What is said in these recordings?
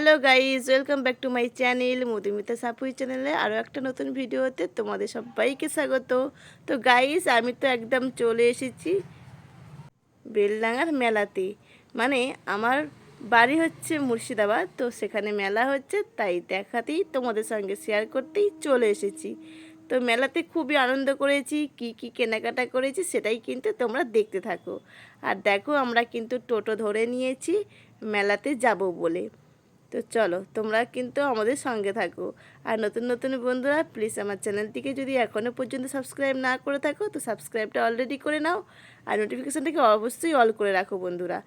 Hello guys welcome back to my channel Madhumita Sapui চ্যানেলে আরও একটা নতুন ভিডিওতে তোমাদের সবাইকে স্বাগত। তো গাইজ আমি তো একদম চলে এসেছি বেলডাঙার মেলাতে। মানে আমার বাড়ি হচ্ছে মুর্শিদাবাদ, তো সেখানে মেলা হচ্ছে, তাই দেখাতেই তোমাদের সঙ্গে শেয়ার করতেই চলে এসেছি। তো মেলাতে খুবই আনন্দ করেছি, কি কি কেনাকাটা করেছি সেটাই কিন্তু তোমরা দেখতে থাকো। আর দেখো আমরা কিন্তু টোটো ধরে নিয়েছি, মেলাতে যাব বলে। তো চলো, তোমরা কিন্তু আমাদের সঙ্গে থাকো। আর নতুন নতুন বন্ধুরা প্লিজ আমার চ্যানেলটিকে যদি এখনও পর্যন্ত সাবস্ক্রাইব না করে থাকো, তো সাবস্ক্রাইবটা অলরেডি করে নাও। আর নোটিফিকেশানটাকে অবশ্যই অল করে রাখো বন্ধুরা।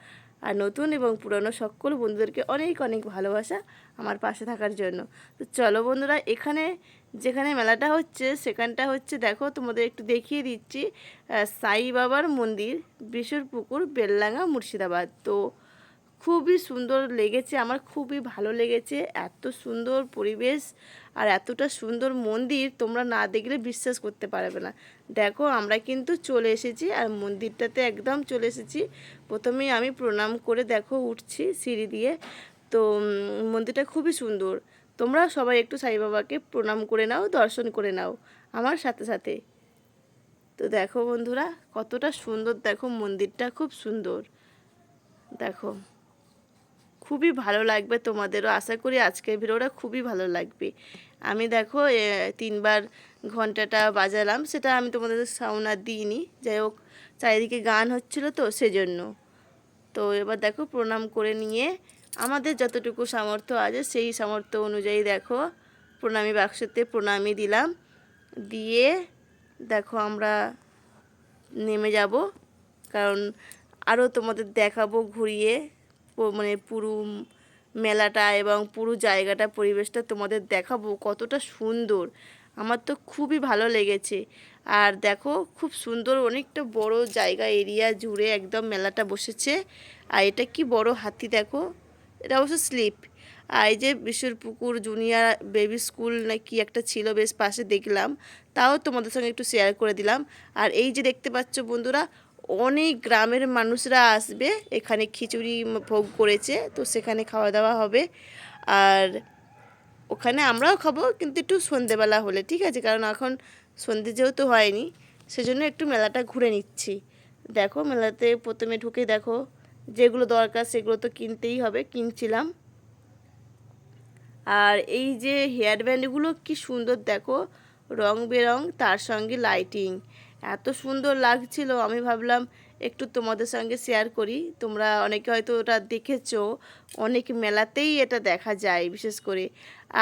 আর নতুন এবং পুরনো সকল বন্ধুদেরকে অনেক অনেক ভালোবাসা আমার পাশে থাকার জন্য। তো চলো বন্ধুরা, এখানে যেখানে মেলাটা হচ্ছে, সেখানটা হচ্ছে দেখো, তোমাদের একটু দেখিয়ে দিচ্ছি সাই বাবার মন্দির, বিশুর পুকুর বেললাঙ্গা মুর্শিদাবাদ। তো খুবই সুন্দর লেগেছে, আমার খুবই ভালো লেগেছে। এত সুন্দর পরিবেশ আর এতটা সুন্দর মন্দির তোমরা না দেখলে বিশ্বাস করতে পারবে না। দেখো, আমরা কিন্তু চলে এসেছি আর মন্দিরটাতে একদম চলে এসেছি। প্রথমেই আমি প্রণাম করে দেখো উঠছি সিঁড়ি দিয়ে। তো মন্দিরটা খুবই সুন্দর। তোমরা সবাই একটু সাই বাবাকে প্রণাম করে নাও, দর্শন করে নাও আমার সাথে সাথে। তো দেখো বন্ধুরা, কতটা সুন্দর দেখো মন্দিরটা, খুব সুন্দর। দেখো। খুবই ভালো লাগবে তোমাদেরও। আশা করি আজকের ভিডিওটা খুবই ভালো লাগবে। আমি দেখো তিনবার ঘন্টাটা বাজালাম। সেটা আমি তোমাদের সাউন্ড আর দিইনি। যাই হোক, চারিদিকে গান হচ্ছিল তো, সেজন্য। তো এবার দেখো, প্রণাম করে নিয়ে আমাদের যতটুকু সামর্থ্য আছে, সেই সামর্থ্য অনুযায়ী দেখো, প্রণামী বাক্সতে প্রণামী দিলাম। দিয়ে দেখো, আমরা নেমে যাব। কারণ আরও তোমাদের দেখাবো, ঘুরিয়ে। মানে পুরো মেলাটা এবং পুরো জায়গাটা, পরিবেশটা তোমাদের দেখাবো কতটা সুন্দর। আমার তো খুবই ভালো লেগেছে। আর দেখো, খুব সুন্দর অনেকটা বড় জায়গা, এরিয়া জুড়ে একদম মেলাটা বসেছে। আর এটা কি বড় হাতি দেখো? এটা অবশ্য স্লিপ। আর এই যে বিশ্বরপুকুর জুনিয়র বেবি স্কুল না কি একটা ছিল, বেশ পাশে দেখলাম। তাও তোমাদের সঙ্গে একটু শেয়ার করে দিলাম। আর এই যে দেখতে পাচ্ছ বন্ধুরা অনেক গ্রামের মানুষরা আসবে, এখানে খিচুড়ি ভোগ করেছে, তো সেখানে খাওয়া দাওয়া হবে। আর ওখানে আমরাও খাব, কিন্তু একটু সন্ধেবেলা হলে, ঠিক আছে? কারণ এখন সন্ধে যেহেতু হয়নি, সেজন্য একটু মেলাটা ঘুরে নিচ্ছি। দেখো, মেলাতে প্রথমে ঢুকে দেখো, যেগুলো দরকার সেগুলো তো কিনতেই হবে, কিনছিলাম। আর এই যে হেয়ার ব্যান্ডগুলো কি সুন্দর, দেখো, রং বেরং, তার সঙ্গে লাইটিং এত সুন্দর লাগছিল। আমি ভাবলাম একটু তোমাদের সঙ্গে শেয়ার করি। তোমরা অনেকে হয়তো ওটা দেখেছ। অনেক মেলাতেই এটা দেখা যায় বিশেষ করে।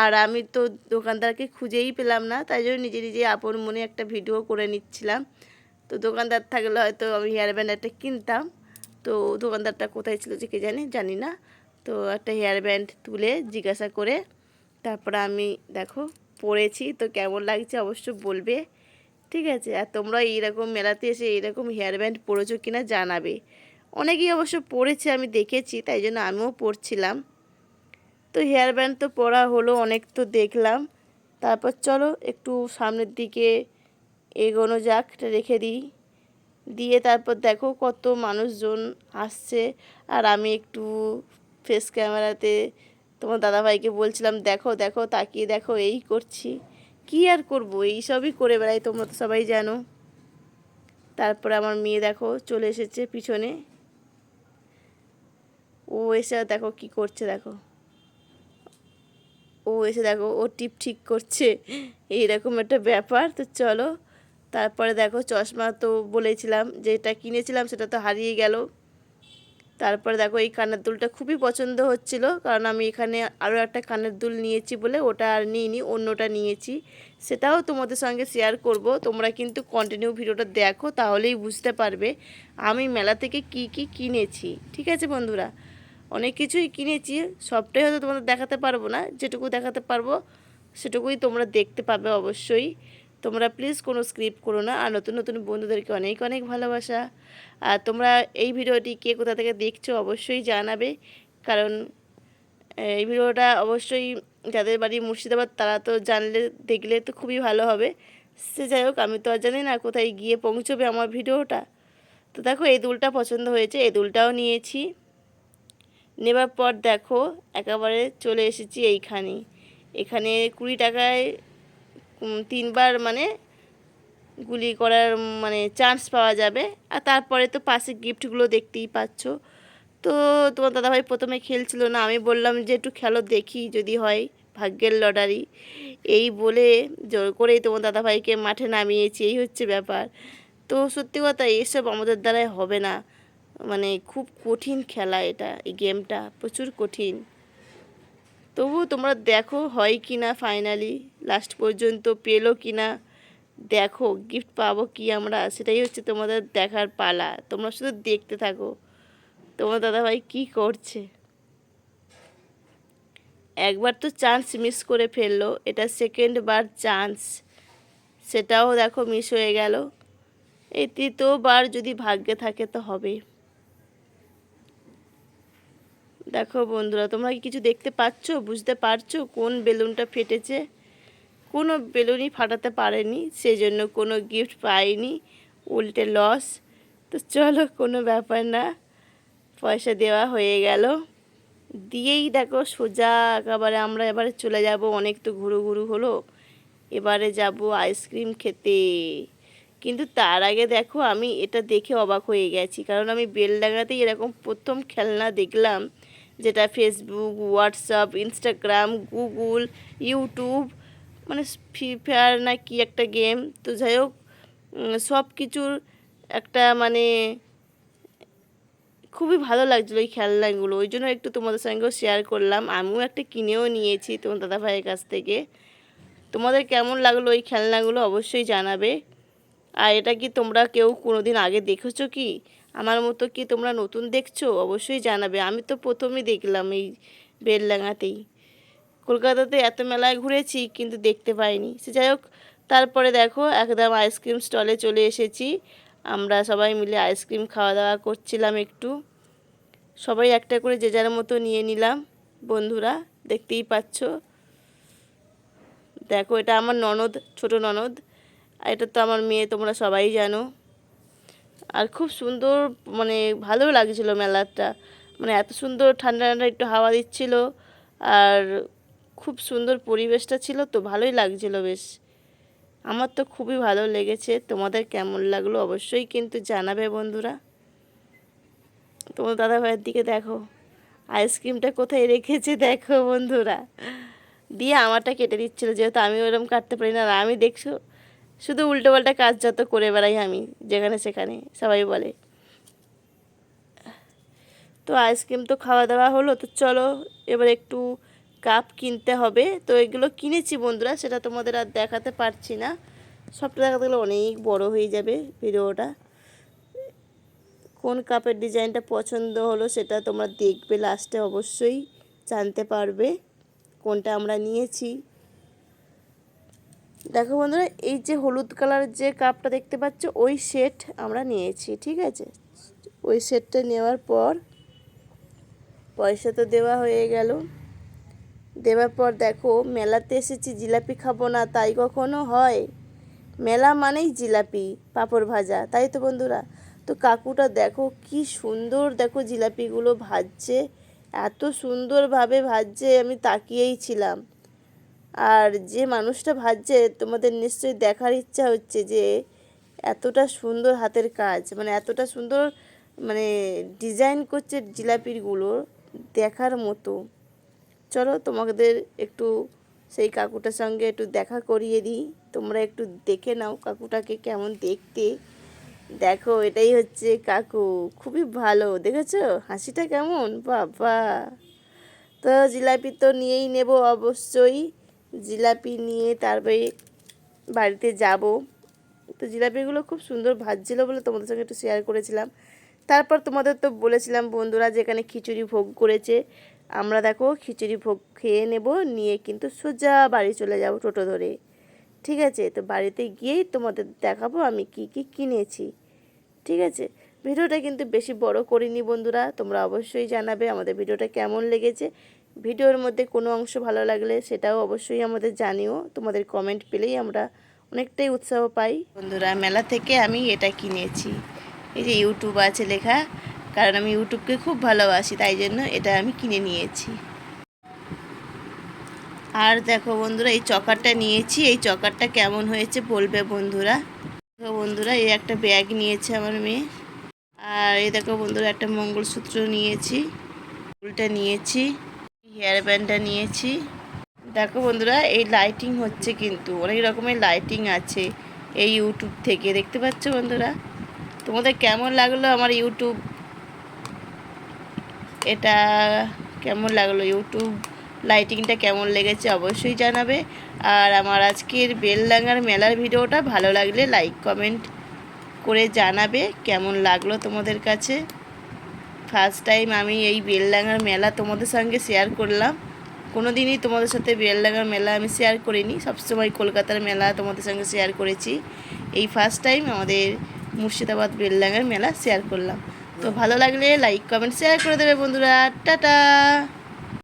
আর আমি তো দোকানদারকে খুঁজেই পেলাম না, তাই জন্য নিজে নিজে আপন মনে একটা ভিডিও করে নিচ্ছিলাম। তো দোকানদার থাকলে হয়তো আমি হেয়ার ব্যান্ড একটা কিনতাম। তো দোকানদারটা কোথায় ছিল যে কে জানি জানি না। তো একটা হেয়ার ব্যান্ড তুলে জিজ্ঞাসা করে, তারপরে আমি দেখো পরেছি তো কেমন লাগছে অবশ্য বলবে। ঠিক আছে? আর তোমরা এইরকম মেলাতে এসে এইরকম হেয়ার ব্যান্ড পরেছো কিনা জানাবে। অনেকেই অবশ্য পরেছে, আমি দেখেছি, তাই জন্য আমিও পরছিলাম। তো হেয়ার ব্যান্ড তো পরা হলো, অনেক তো দেখলাম। তারপর চলো, একটু সামনের দিকে এগোনো যাক রেখে দিই। দিয়ে তারপর দেখো কত মানুষজন আসছে। আর আমি একটু ফেস ক্যামেরাতে তোমার দাদাভাইকে বলছিলাম, দেখো দেখো, তাকিয়ে দেখো, এই করছি। কি আর করব? এই সবই করে বেড়াই, তোমরা তো সবাই জানো। তারপরে আমার মেয়ে দেখো, চলে এসেছে পিছনে। ও এসে দেখো কি করছে, দেখো। ও এসে দেখো, ও টিপ ঠিক করছে। এইরকম একটা ব্যাপার, তো চলো। তারপরে দেখো, চশমা তো বলেছিলাম, যেটা কিনেছিলাম সেটা তো হারিয়ে গেল। তারপরে দেখো এই কানের দুলটা খুবই পছন্দ হচ্ছিল, কারণ আমি এখানে আরও একটা কানের দুল নিয়েছি বলে ওটা আর নিইনি, অন্যটা নিয়েছি। সেটাও তোমাদের সঙ্গে শেয়ার করব, তোমরা কিন্তু কন্টিনিউ ভিডিওটা দেখো, তাহলেই বুঝতে পারবে আমি মেলা থেকে কি কি কিনেছি, ঠিক আছে বন্ধুরা? অনেক কিছুই কিনেছি, সবটাই হয়তো তোমাদের দেখাতে পারব না, যেটুকু দেখাতে পারব সেটুকুই তোমরা দেখতে পাবে অবশ্যই। তোমরা প্লিজ কোনো স্ক্রিপ্ট করো না। আর নতুন নতুন বন্ধুদেরকে অনেক অনেক ভালোবাসা। আর তোমরা এই ভিডিওটি কে কোথা থেকে দেখছ অবশ্যই জানাবে। কারণ এই ভিডিওটা অবশ্যই যাদের বাড়ি মুর্শিদাবাদ, তারা তো জানলে, দেখলে তো খুবই ভালো হবে। সে যাই হোক, আমি তো আর জানি না কোথায় গিয়ে পৌঁছবে আমার ভিডিওটা। তো দেখো, এই দুলটা পছন্দ হয়েছে, এই দুলটাও নিয়েছি। নেবার পর দেখো, একেবারে চলে এসেছি এইখানে। এখানে কুড়ি টাকায় তিনবার মানে গুলি করার মানে চান্স পাওয়া যাবে। আর তারপরে তো পাশে গিফটগুলো দেখতেই পাচ্ছ। তো তোমার দাদাভাই প্রথমে খেলছিল না, আমি বললাম যে একটু খেলো, দেখি যদি হয়, ভাগ্যের লটারি। এই বলে জোর করেই তোমার দাদাভাইকে মাঠে নামিয়েছি, এই হচ্ছে ব্যাপার। তো সত্যি কথা, এসব আমাদের দ্বারাই হবে না। মানে খুব কঠিন খেলা এটা, এই গেমটা প্রচুর কঠিন। তবু তোমরা দেখো হয় কি না ফাইনালি লাস্ট পর্যন্ত পেল কি না দেখো গিফট পাবো কি আমরা, সেটাই হচ্ছে তোমাদের দেখার পালা। তোমরা শুধু দেখতে থাকো। তোমার দাদাভাই কি করছে? একবার তো চান্স মিস করে ফেলল, এটা সেকেন্ড বার চান্স সেটাও দেখো মিস হয়ে গেল। এই তৃতীয়বার যদি ভাগ্যে থাকে তো হবে দেখো বন্ধুরা, তোমরা কি কিছু দেখতে পাচ্ছ, বুঝতে পারছ কোন বেলুনটা ফেটেছে? কোনো বেলুনই ফাটাতে পারেনি সেই জন্য কোনো গিফট পাইনি, উল্টে লস তো চলো, কোনো ব্যাপার না, পয়সা দেওয়া হয়ে গেল। দিয়েই দেখো সোজা একেবারে আমরা এবারে চলে যাব, অনেক তো ঘুরু ঘুরু হলো। এবারে যাব আইসক্রিম খেতে। কিন্তু তার আগে দেখো, আমি এটা দেখে অবাক হয়ে গেছি, কারণ আমি বেলডাঙাতেই এরকম প্রথম খেলনা দেখলাম। যেটা Facebook WhatsApp Instagram Google YouTube মানে ফ্রি ফায়ার না কি একটা গেম তো যাই হোক সব কিছুর একটা মানে খুবই ভালো লাগছিল ওই খেলনাগুলো। ওই জন্য একটু তোমাদের সঙ্গেও শেয়ার করলাম। আমিও একটা কিনেও নিয়েছি তোমার দাদা ভাইয়ের কাছ থেকে। তোমাদের কেমন লাগল ওই খেলনাগুলো অবশ্যই জানাবে। আর এটা কি তোমরা কেউ কোনোদিন আগে দেখেছ কি? আমার মতো কি তোমরা নতুন দেখছ? অবশ্যই জানাবে। আমি তো প্রথমেই দেখলাম এই বেলডাঙাতেই কলকাতাতে এত মেলায় ঘুরেছি, কিন্তু দেখতে পাইনি। সে যাই হোক, তারপরে দেখো, একদম আইসক্রিম স্টলে চলে এসেছি। আমরা সবাই মিলে আইসক্রিম খাওয়া দাওয়া করছিলাম একটু। সবাই একটা করে যে যার মতো নিয়ে নিলাম। বন্ধুরা, দেখতেই পাচ্ছ? দেখো, এটা আমার ননদ, ছোট ননদ। এটা তো আমার মেয়ে, তোমরা সবাই জানো। আর খুব সুন্দর মানে ভালো লাগছিল মেলাটা। মানে এত সুন্দর, ঠান্ডা ঠান্ডা একটু হাওয়া দিচ্ছিল। আর খুব সুন্দর পরিবেশটা ছিল তো ভালোই লাগছিল বেশ। আমার তো খুবই ভালো লেগেছে। তোমাদের কেমন লাগল অবশ্যই কিন্তু জানাবে বন্ধুরা। তোমার দাদা ভাইয়ের দিকে দেখো। আইসক্রিমটা কোথায় রেখেছে দেখো বন্ধুরা। দিয়ে আমারটা কেটে দিচ্ছিল, যেহেতু আমি ওরকম কাটতে পারি না। আর আমি দেখছ শুধু উল্টো পাল্টা কাজ যত করে বেড়াই আমি, যেখানে সেখানে, সবাই বলে। তো আইসক্রিম তো খাওয়া দাওয়া হলো, তো চলো এবার একটু কাপ কিনতে হবে। তো এগুলো কিনেছি বন্ধুরা, সেটা তোমাদের আর দেখাতে পারছি না। সবটা দেখাতে গেলে অনেক বড় হয়ে যাবে ভিডিওটা। কোন কাপের ডিজাইনটা পছন্দ হলো সেটা তোমরা দেখবে লাস্টে অবশ্যই জানতে পারবে, কোনটা আমরা নিয়েছি। দেখো বন্ধুরা, এই যে হলুদ কালার যে কাপটা দেখতে পাচ্ছ, ওই সেট আমরা নিয়েছি, ঠিক আছে? ওই সেটটা নেওয়ার পর পয়সা তো দেওয়া হয়ে গেল। দেওয়ার পর দেখো, মেলাতে এসেছি, জিলাপি খাব না, তাই কখনো হয়? মেলা মানেই জিলাপি, পাঁপড় ভাজা, তাই তো বন্ধুরা? তো কাকুটা দেখো, কি সুন্দর দেখো জিলাপিগুলো ভাজছে, এত সুন্দরভাবে ভাজছে, আমি তাকিয়েই ছিলাম। আর যে মানুষটা ভাজছে, তোমাদের নিশ্চয়ই দেখার ইচ্ছা হচ্ছে যে এতটা সুন্দর হাতের কাজ মানে এতটা সুন্দর মানে ডিজাইন করছে জিলাপিগুলো দেখার মতো। চলো তোমাদের একটু সেই কাকুটার সঙ্গে একটু দেখা করিয়ে দিই। তোমরা একটু দেখে নাও কাকুটাকে কেমন দেখতে। দেখো, এটাই হচ্ছে কাকু, খুবই ভালো, দেখেছ? হাসিটা কেমন? বাবা। তো জিলাপি তো নিয়েই নেব অবশ্যই। জিলাপি নিয়ে তারপরে বাড়িতে যাব। তো জিলাপিগুলো খুব সুন্দর ভাজছিল বলে তোমাদের সঙ্গে একটু শেয়ার করেছিলাম। তারপর তোমাদের তো বলেছিলাম বন্ধুরা যেখানে খিচুড়ি ভোগ করেছে। আমরা দেখো খিচুড়ি ভোগ খেয়ে নেব, নিয়ে কিন্তু সোজা বাড়ি চলে যাব টোটো ধরে। ঠিক আছে? তো বাড়িতে গিয়েই তোমাদের দেখাবো আমি কি কি কিনেছি। ঠিক আছে? ভিডিওটা কিন্তু বেশি বড় করিনি বন্ধুরা, তোমরা অবশ্যই জানাবে আমাদের ভিডিওটা কেমন লেগেছে। ভিডিওর মধ্যে কোনো অংশ ভালো লাগলে সেটাও অবশ্যই আমাদের জানিও। তোমাদের কমেন্ট পেলেই আমরা অনেকটাই উৎসাহ পাই। বন্ধুরা, মেলা থেকে আমি এটা কিনেছি। এই যে ইউটিউব আছে লেখা, কারণ আমি ইউটিউবকে খুব ভালোবাসি, তাই জন্য এটা আমি কিনে নিয়েছি। আর দেখো বন্ধুরা, এই চকারটা নিয়েছি। এই চকারটা কেমন হয়েছে বলবে বন্ধুরা? দেখো বন্ধুরা, এই একটা ব্যাগ নিয়েছে আমার মেয়ে। আর এই দেখো বন্ধুরা, একটা মঙ্গলসূত্র নিয়েছি। ফুলটা নিয়েছি। হেয়ার ব্যান্ডটা নিয়েছি। দেখো বন্ধুরা, এই লাইটিং হচ্ছে কিন্তু, অনেক রকমের লাইটিং আছে এই ইউটিউব থেকে, দেখতে পাচ্ছ বন্ধুরা? তোমাদের কেমন লাগল আমার ইউটিউব এটা কেমন লাগল ইউটিউব লাইটিংটা কেমন লেগেছে অবশ্যই জানাবে। আর আমার আজকের বেলডাঙ্গার মেলার ভিডিওটা ভালো লাগলে লাইক কমেন্ট করে জানাবে, কেমন লাগল তোমাদের কাছে? ফার্স্ট টাইম আমি এই বেলডাঙ্গার মেলা তোমাদের সঙ্গে শেয়ার করলাম। কোনো দিনই তোমাদের সাথে বেলডাঙ্গার মেলা আমি শেয়ার করিনি। সবসময় কলকাতার মেলা তোমাদের সঙ্গে শেয়ার করেছি। এই ফার্স্ট টাইম আমাদের মুর্শিদাবাদ বেলডাঙ্গার মেলা শেয়ার করলাম। তো ভালো লাগলে লাইক কমেন্ট শেয়ার করে দেবে বন্ধুরা। টাটা!